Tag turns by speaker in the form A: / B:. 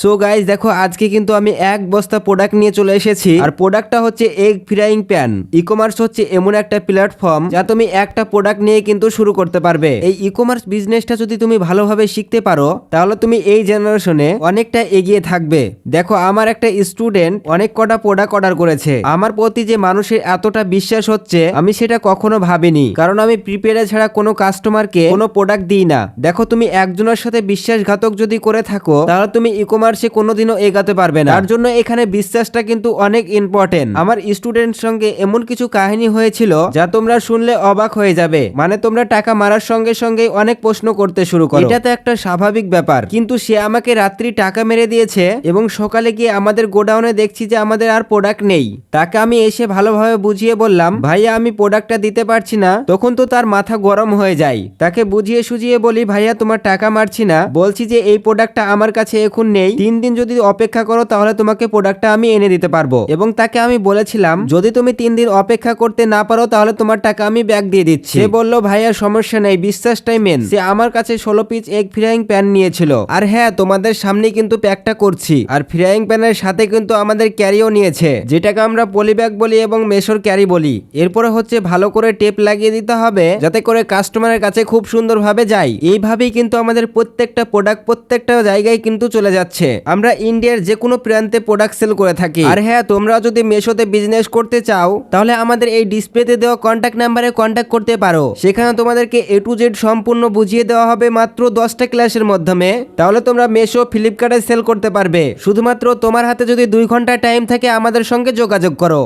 A: So guys দেখো, আজকে কিন্তু আমি এক বস্তা প্রোডাক্ট নিয়ে চলে এসেছি। আর প্রোডাক্টটা হচ্ছে egg frying pan e commerce হচ্ছে এমন একটা প্ল্যাটফর্ম যা তুমি একটা প্রোডাক্ট নিয়ে কিন্তু শুরু করতে পারবে। এই ই কমার্স বিজনেসটা যদি তুমি ভালোভাবে শিখতে পারো, তাহলে তুমি এই জেনারেশনে অনেকটা এগিয়ে থাকবে। দেখো, আমার একটা স্টুডেন্ট অনেক কটা প্রোডাক্ট অর্ডার করেছে। আমার প্রতি যে মানুষের এতটা বিশ্বাস হচ্ছে, আমি সেটা কখনো ভাবিনি। কারণ আমি প্রিপেয়ারে ছাড়া কোনো কাস্টমারকে কোনো প্রোডাক্ট দিই না। দেখো, তুমি একজনের সাথে বিশ্বাসঘাতক যদি করে থাকো, তাহলে তুমি ই কমার্সে কোনোদিনও এগাতে পারবে না। তার জন্য এখানে বিশ্বাসটা কিন্তু অনেক ইম্পর্টেন্ট আমার স্টুডেন্ট সঙ্গে এমন কিছু কাহিনী হয়েছিল যা তোমরা শুনলে অবাক হয়ে যাবে। মানে তোমরা টাকা মারার সঙ্গে সঙ্গে অনেক প্রশ্ন করতে শুরু করো। এটা তো একটা স্বাভাবিক ব্যাপার। কিন্তু সে আমাকে রাত্রি টাকা মেরে দিয়েছে এবং সকালে গিয়ে আমাদের গোডাউনে দেখছি যে আমাদের আর প্রোডাক্ট নেই। তাকে আমি এসে ভালোভাবে বুঝিয়ে বললাম ভাইয়া আমি প্রোডাক্টটা দিতে পারছি না। তখন তো তার মাথা গরম হয়ে যায়। তাকে বুঝিয়ে সুঝিয়ে বলি ভাইয়া তোমার টাকা মারছি না। বলছি যে এই প্রোডাক্টটা আমার কাছে এখন নেই। তিন দিন যদি অপেক্ষা করো, তাহলে তোমাকে প্রোডাক্টটা আমি এনে দিতে পারব। এবং তাকে আমি বলেছিলাম, যদি তুমি তিন দিন অপেক্ষা করতে না পারো, তাহলে তোমার টাকা আমি ব্যাগ দিয়ে দিচ্ছি। সে বলল ভাইয়া সমস্যা নেই, বিশ্বাসটাই মেন সে আমার কাছে ষোলো পিস এক ফ্রাইং প্যান নিয়েছিল। আর হ্যাঁ তোমাদের সামনে কিন্তু প্যাকটা করছি। আর ফ্রাইং প্যানের সাথে কিন্তু আমাদের ক্যারিও নিয়েছে, যেটাকে আমরা পলি ব্যাগ বলি এবং মেশোর ক্যারি বলি। এরপরে হচ্ছে ভালো করে টেপ লাগিয়ে দিতে হবে, যাতে করে কাস্টমারের কাছে খুব সুন্দরভাবে যায়। এইভাবেই কিন্তু আমাদের প্রত্যেকটা প্রোডাক্ট প্রত্যেকটা জায়গায় কিন্তু চলে যাচ্ছে। আমরা ইন্ডিয়ার যে কোনো প্রান্তে প্রোডাক্ট সেল করে থাকি। আর হ্যাঁ তোমরা যদি মেশোতে বিজনেস করতে চাও, তাহলে আমাদের এই ডিসপ্লেতে দেওয়া কন্ট্যাক্ট নাম্বারে কন্ট্যাক্ট করতে পারো। সেখানে তোমাদেরকে এ টু জেড সম্পূর্ণ বুঝিয়ে দেওয়া হবে মাত্র দশটা ক্লাসের মাধ্যমে। তাহলে তোমরা মেশো ফ্লিপকার্টে সেল করতে পারবে। শুধুমাত্র তোমার হাতে যদি দুই ঘণ্টা টাইম থাকে, আমাদের সঙ্গে যোগাযোগ করো।